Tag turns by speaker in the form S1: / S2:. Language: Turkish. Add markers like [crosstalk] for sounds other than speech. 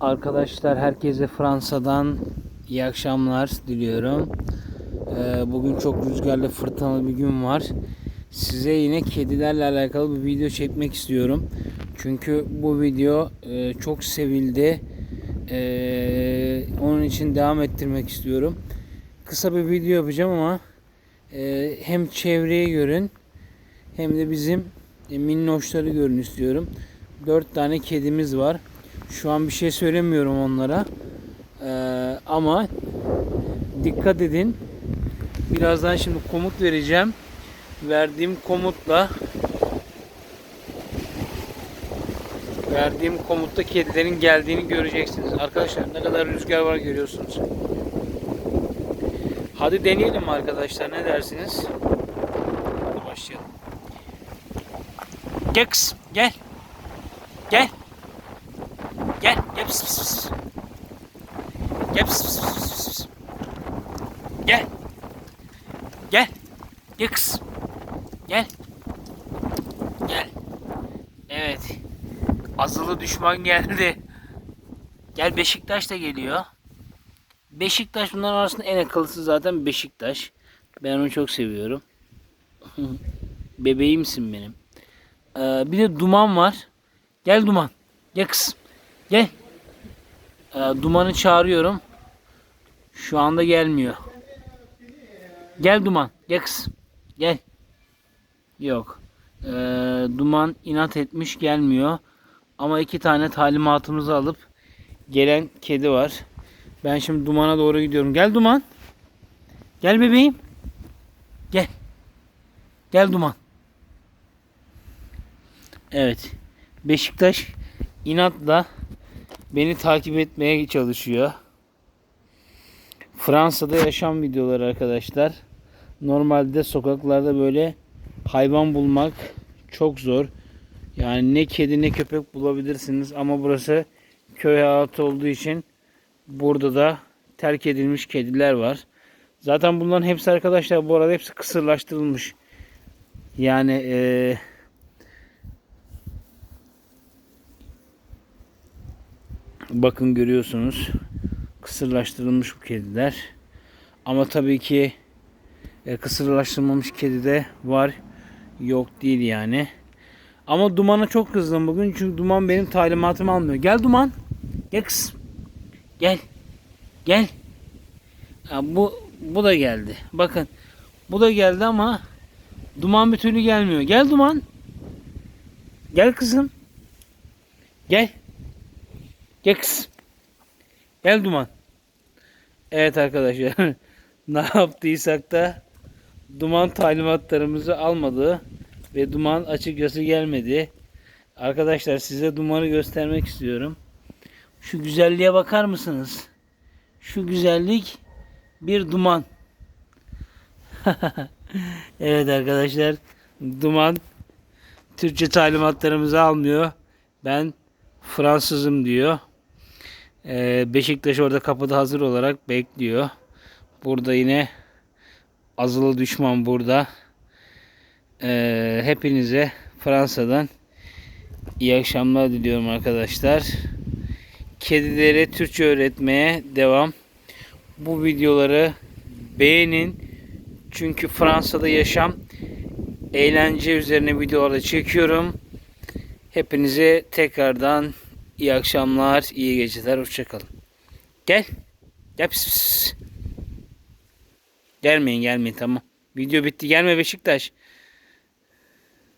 S1: Arkadaşlar herkese Fransa'dan iyi akşamlar diliyorum. Ee, bugün çok rüzgarlı fırtınalı bir gün var. Size yine kedilerle alakalı bir video çekmek istiyorum. Çünkü bu video e, çok sevildi. Ee, onun için devam ettirmek istiyorum. Kısa bir video yapacağım ama e, hem çevreye görün hem de bizim e, minnoşları görün istiyorum. Dört tane kedimiz var. Şu an bir şey söylemiyorum onlara. Ee, ama dikkat edin. Birazdan şimdi komut vereceğim. Verdiğim komutla verdiğim komutta kedilerin geldiğini göreceksiniz. Arkadaşlar ne kadar rüzgar var görüyorsunuz. Hadi deneyelim arkadaşlar ne dersiniz? Hadi başlayalım. Gel gel. Gel. Gel. Gel. Pıs pıs pıs. Gel. Pıs pıs pıs pıs pıs. Gel. Gel. Gel kız. Gel. Gel. Evet. Azılı düşman geldi. Gel Beşiktaş da geliyor. Beşiktaş bunların arasında en akıllısı zaten Beşiktaş. Ben onu çok seviyorum. [laughs] Bebeğimsin benim. Ee, bir de Duman var. Gel Duman. Gel kız. Gel. Ee, Duman'ı çağırıyorum. Şu anda gelmiyor. Gel Duman. Gel kız. Gel. Yok. Ee, Duman inat etmiş gelmiyor. Ama iki tane talimatımızı alıp gelen kedi var. Ben şimdi Duman'a doğru gidiyorum. Gel Duman. Gel bebeğim. Gel. Gel Duman. Evet. Beşiktaş inatla beni takip etmeye çalışıyor. Fransa'da yaşam videoları arkadaşlar. Normalde sokaklarda böyle hayvan bulmak çok zor. Yani ne kedi ne köpek bulabilirsiniz ama burası köy hayatı olduğu için burada da terk edilmiş kediler var. Zaten bunların hepsi arkadaşlar bu arada hepsi kısırlaştırılmış. Yani eee Bakın görüyorsunuz. Kısırlaştırılmış bu kediler. Ama tabii ki e, kısırlaştırılmamış kedi de var. Yok değil yani. Ama Duman'a çok kızdım bugün. Çünkü Duman benim talimatımı almıyor. Gel Duman. Gel kız. Gel. Gel. Ha, bu, bu da geldi. Bakın. Bu da geldi ama Duman bir türlü gelmiyor. Gel Duman. Gel kızım. Gel. Gel kız. Gel Duman. Evet arkadaşlar. [laughs] ne yaptıysak da Duman talimatlarımızı almadı. Ve Duman açıkçası gelmedi. Arkadaşlar size Duman'ı göstermek istiyorum. Şu güzelliğe bakar mısınız? Şu güzellik bir duman. [laughs] evet arkadaşlar. Duman Türkçe talimatlarımızı almıyor. Ben Fransızım diyor. Ee, Beşiktaş orada kapıda hazır olarak bekliyor. Burada yine azılı düşman burada. Ee, hepinize Fransa'dan iyi akşamlar diliyorum arkadaşlar. Kedilere Türkçe öğretmeye devam. Bu videoları beğenin. Çünkü Fransa'da yaşam eğlence üzerine videolarda çekiyorum. Hepinize tekrardan iyi akşamlar, iyi geceler, hoşçakalın. Gel. Gel pis pis. Gelmeyin gelmeyin tamam. Video bitti. Gelme Beşiktaş.